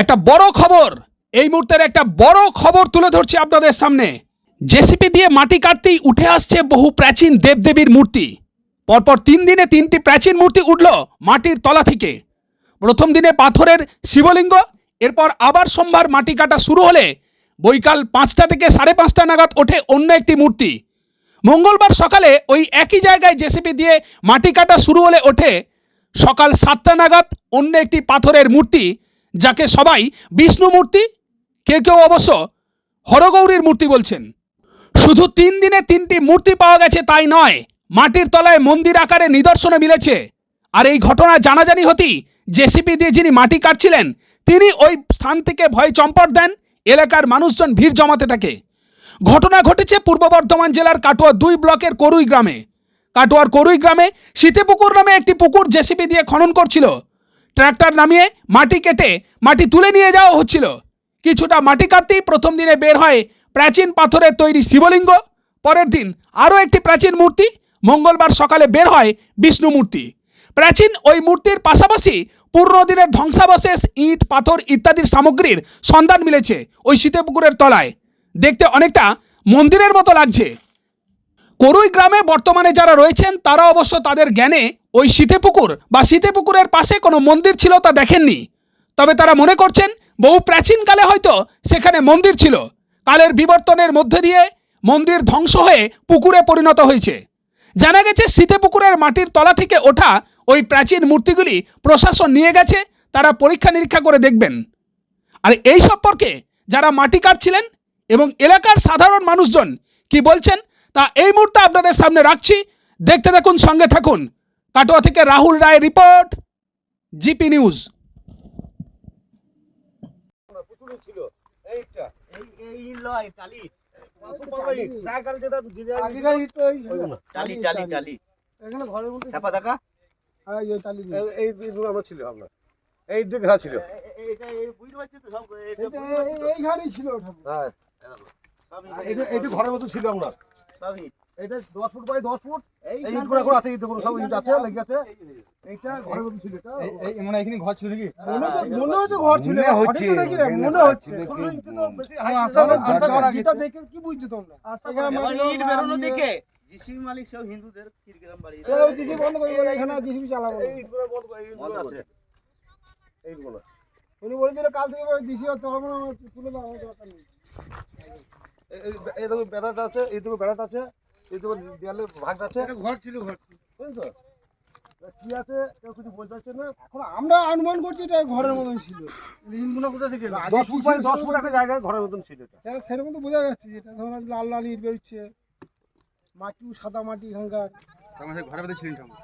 একটা বড় খবর। এই মুহূর্তের একটা বড় খবর তুলে ধরছি আপনাদের সামনে। জেসিপি দিয়ে মাটি কাটতেই উঠে আসছে বহু প্রাচীন দেবদেবীর মূর্তি। পরপর তিন দিনে তিনটি প্রাচীন মূর্তি উঠল মাটির তলা থেকে। প্রথম দিনে পাথরের শিবলিঙ্গ, এরপর আবার সোমবার মাটি কাটা শুরু হলে বৈকাল পাঁচটা থেকে সাড়ে পাঁচটা নাগাদ ওঠে অন্য একটি মূর্তি। মঙ্গলবার সকালে ওই একই জায়গায় জেসিপি দিয়ে মাটি কাটা শুরু হলে ওঠে সকাল সাতটা নাগাদ অন্য একটি পাথরের মূর্তি। যাকে সবাই বিষ্ণু মূর্তি কেউ কেউ অবশ্য হরগৌরীর মূর্তি বলছেন। শুধু তিন দিনে তিনটি মূর্তি পাওয়া গেছে তাই নয়, মাটির তলায় মন্দির আকারে নিদর্শনে মিলেছে। আর এই ঘটনা জানাজানি হতেই জেসিপি দিয়ে যিনি মাটি কাটছিলেন, তিনি ওই স্থান থেকে ভয় চম্পট দেন, এলাকার মানুষজন ভিড় জমাতে থাকে। ঘটনা ঘটেছে পূর্ব বর্ধমান জেলার কাটোয়া দুই ব্লকের করুই গ্রামে। কাটোয়ার করুই গ্রামে শীতেপুকুর নামে একটি পুকুর জেসিপি দিয়ে খনন করছিল। ট্র্যাক্টর নামিয়ে মাটি কেটে মাটি তুলে নিয়ে যাওয়া হচ্ছিল। কিছুটা মাটি কাটতেই প্রথম দিনে বের হয় প্রাচীন পাথরের তৈরি শিবলিঙ্গ। পরের দিন আরও একটি প্রাচীন মূর্তি, মঙ্গলবার সকালে বের হয় বিষ্ণু মূর্তি। প্রাচীন ওই মূর্তির পাশাপাশি পুরনো দিনের ধ্বংসাবশেষ, ইট, পাথর ইত্যাদির সামগ্রীর সন্ধান মিলেছে ওই শীতেপুকুরের তলায়। দেখতে অনেকটা মন্দিরের মতো লাগছে। করুই গ্রামে বর্তমানে যারা রয়েছেন, তারা অবশ্য তাদের জ্ঞানে ওই শীতে পুকুর বা শীতে পুকুরের পাশে কোনো মন্দির ছিল তা দেখেননি। তবে তারা মনে করছেন, বহু প্রাচীনকালে হয়তো সেখানে মন্দির ছিল। কালের বিবর্তনের মধ্যে দিয়ে মন্দির ধ্বংস হয়ে পুকুরে পরিণত হয়েছে। জানা গেছে, শীতে পুকুরের মাটির তলা থেকে ওঠা ওই প্রাচীন মূর্তিগুলি প্রশাসন নিয়ে গেছে, তারা পরীক্ষা নিরীক্ষা করে দেখবেন। আর এই সম্পর্কে যারা মাটি কাটছিলেন এবং এলাকার সাধারণ মানুষজন কি বলছেন, তা এই মুহূর্তে আপনাদের সামনে রাখছি। দেখতে দেখুন সঙ্গে থাকুন। কাটোয়া থেকে Rahul Roy report GP news এই হ্যাঁ ছিল এইখানেই ছিল হ্যাঁ ঘরের মতো ছিল আমরা এটা ফুট বাই দশ ফুট। এই এইখান ইটগুলো এখন আছে ইটগুলো সব ইট আছে লেগে আছে। এইটা ঘরের মতো ছিল এটা মানে এখানে ঘর ছিল নাকি? মনে হচ্ছে মনে হচ্ছে ঘর ছিল। মনে হচ্ছে, হঠাৎ দেখি মনে হচ্ছে। যেটা- কি বুঝছ তোমরা? ইট বেরোনো দেখে। জিসিবি মালিক হিন্দুদের বাড়ি। বন্ধ করে বলে এখানে জিসিবি চালাবো। এই ইটগুলো বন্ধ করে, ইটগুলো আছে এইগুলো উনি বলে দিল কাল থেকে জিসি তখন তুলে দাও দরকার নেই। এই- এই এই দেখো বেড়াটা আছে এই দেখো বেড়াটা আছে। এই দেখো দেয়ালে ভাগটা আছে। ঘর ছিল ঘর বুঝছ? তা কি আছে কেউ কিছু বলতে পারছে না। এখন আমরা অনুমান করছি এটা ঘরের মতন ছিল। লিনগুলো কোথা থেকে দশ কি ফুট ছিল দশ ফুট একটা জায়গায় ঘরের মতন ছিল এটা। সেরকম তো বোঝা যাচ্ছে যেটা ধরুন লাল লাল ইট বেরোচ্ছে। মাটিও সাদা মাটি এখানকার। আমাদের ঘরের মধ্যে ছিলেন ঠাকুর।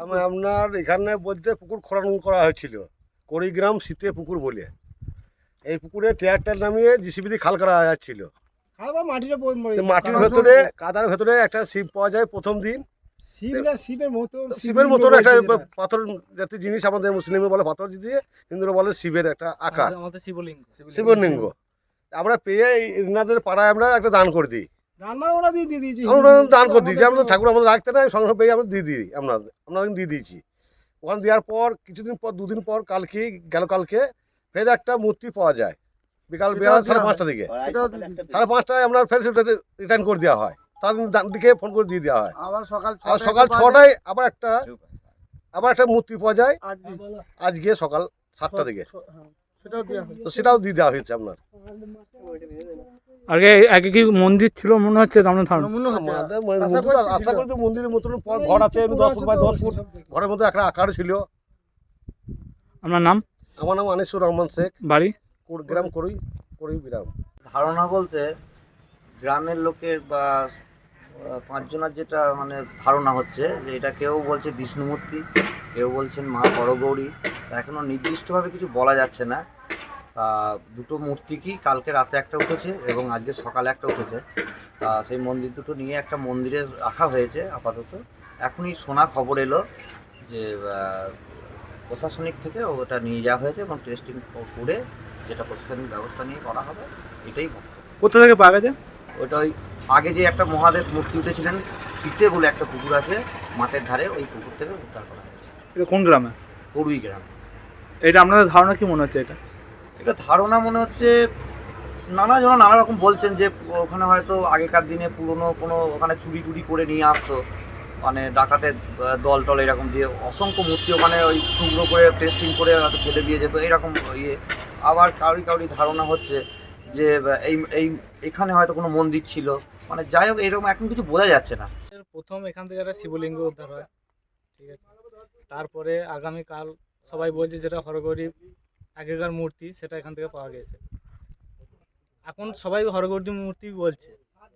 আমি আপনার এখানে বলতে পুকুর খনন করা হয়েছিল। করিগ্রাম শীতে পুকুর বলে। এই পুকুরে ট্র্যাক্টর নামিয়ে জিসিবি দিয়ে খাল করা যাচ্ছিল মাটির ভেতরে কাদার ভেতরে একটা শিব পাওয়া যায় প্রথম দিন। শিবের মতো শিবের মতন একটা পাথর জাতীয় জিনিস আমাদের মুসলিমে বলে পাথর দিয়ে হিন্দুরা বলে শিবের একটা আকার। আমাদের শিবলিঙ্গ। শিবলিঙ্গ। আমরা পেয়ে ইনাদের পাড়ায় আমরা একটা দান করে দিই। ওরা দিয়ে দিয়ে দিয়েছি আমরা দান করে দিই। যে আমরা ঠাকুর আমাদের রাখতে নাই সঙ্গে সঙ্গে পেয়ে আমরা দিয়ে দিই আমরা আমরা দিয়ে দিয়েছি। ওখানে দেওয়ার পর কিছুদিন পর দুদিন পর কালকে গেল কালকে ফের একটা মূর্তি পাওয়া যায়। বিকাল বেলা সাড়ে পাঁচটা দিকে। সাড়ে পাঁচটায় আমরা ফের রিটার্ন করে দেওয়া হয়। তার দান দিকে ফোন করে দিয়ে দেওয়া হয়। আবার সকাল আর সকাল ছটায় আবার একটা আবার একটা মূর্তি পাওয়া যায়। আজকে সকাল সাতটা দিকে। হ্যাঁ, সেটাও তো সেটাও দিয়ে দেওয়া হয়েছে আপনার। আগে আগে কি মন্দির ছিল মনে হচ্ছে আমরা ধারণা? মনে হচ্ছে। আমাদের মনে- আশা। করি তো মন্দিরের মতন ঘর আছে দশ ফুট বাই দশ ফুট। ঘরের মধ্যে একটা আকার ছিল। আপনার নাম? আমার নাম আনিসুর রহমান শেখ। বাড়ি? গ্রাম করুই করুই গ্রাম ধারণা বলতে গ্রামের লোকের বা পাঁচজনের যেটা মানে ধারণা হচ্ছে যে এটা কেউ বলছে বিষ্ণুমূর্তি, কেউ বলছেন মা বড়গৌরী এখনও নির্দিষ্টভাবে কিছু বলা যাচ্ছে না। তা দুটো মূর্তি কি কালকে রাতে একটা উঠেছে এবং আজকে সকালে একটা উঠেছে। তা সেই মন্দির দুটো নিয়ে একটা মন্দিরে রাখা হয়েছে আপাতত। এখনই শোনা খবর এলো যে প্রশাসনিক থেকে ওটা নিয়ে যাওয়া হয়েছে এবং টেস্টিং করে যেটা প্রশাসনিক ব্যবস্থা নিয়ে করা হবে এটাই কোথা থেকে পাওয়া গেছে? ওটা ওই আগে যে একটা মহাদেব মূর্তি উঠেছিলেন শীতে বলে একটা পুকুর আছে মাঠের ধারে ওই পুকুর থেকে উদ্ধার করা হয়েছে। এটা কোন গ্রামে? করুই গ্রাম। এটা আপনাদের ধারণা কি মনে হচ্ছে এটা? এটা ধারণা মনে হচ্ছে নানা জন নানা রকম বলছেন যে ওখানে হয়তো আগেকার দিনে পুরনো কোনো ওখানে চুরি টুরি করে নিয়ে আসতো। মানে ডাকাতের দল টল এরকম দিয়ে অসংখ্য মূর্তি ওখানে ওই টুকরো করে টেস্টিং করে হয়তো ফেলে দিয়ে যেত এরকম ইয়ে। আবার কাউরি কাউরি ধারণা হচ্ছে যে এই এই এখানে হয়তো কোনো মন্দির ছিল। মানে যাই হোক এরকম এখন কিছু বোঝা যাচ্ছে না। প্রথম এখান থেকে একটা শিবলিঙ্গ উদ্ধার হয়। ঠিক আছে। তারপরে আগামীকাল সবাই বলছে যেটা হরগৌরী আগেকার মূর্তি সেটা এখান থেকে পাওয়া গেছে। এখন সবাই হরগৌরী মূর্তি বলছে।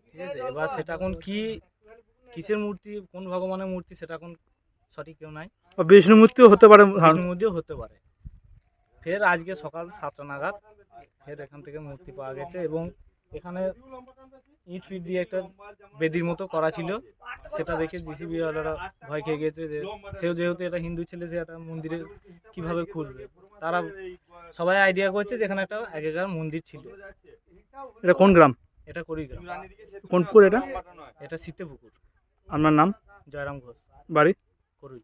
ঠিক আছে। এবার সেটা এখন কি কিসের মূর্তি কোন ভগবানের মূর্তি সেটা এখন সঠিক কেউ নাই। বা বিষ্ণু মূর্তিও হতে পারে ধারণা মূর্তিও হতে পারে। ফের আজকে সকাল সাতটা নাগাদ ফের এখান থেকে মূর্তি পাওয়া গেছে এবং এখানে ইট ফিট দিয়ে একটা বেদির মতো করা ছিল। সেটা দেখে জিসিবি ওয়ালারা ভয় খেয়ে গেছে যে সেও যেহেতু এটা হিন্দু ছেলে সে একটা মন্দিরে কীভাবে খুলবে তারা সবাই আইডিয়া করছে যে এখানে একটা আগেকার মন্দির ছিল। এটা কোন গ্রাম? এটা করিগ্রাম। কোন পুকুর এটা? এটা শীতে পুকুর আপনার নাম? জয়রাম ঘোষ। বাড়ি? করুই।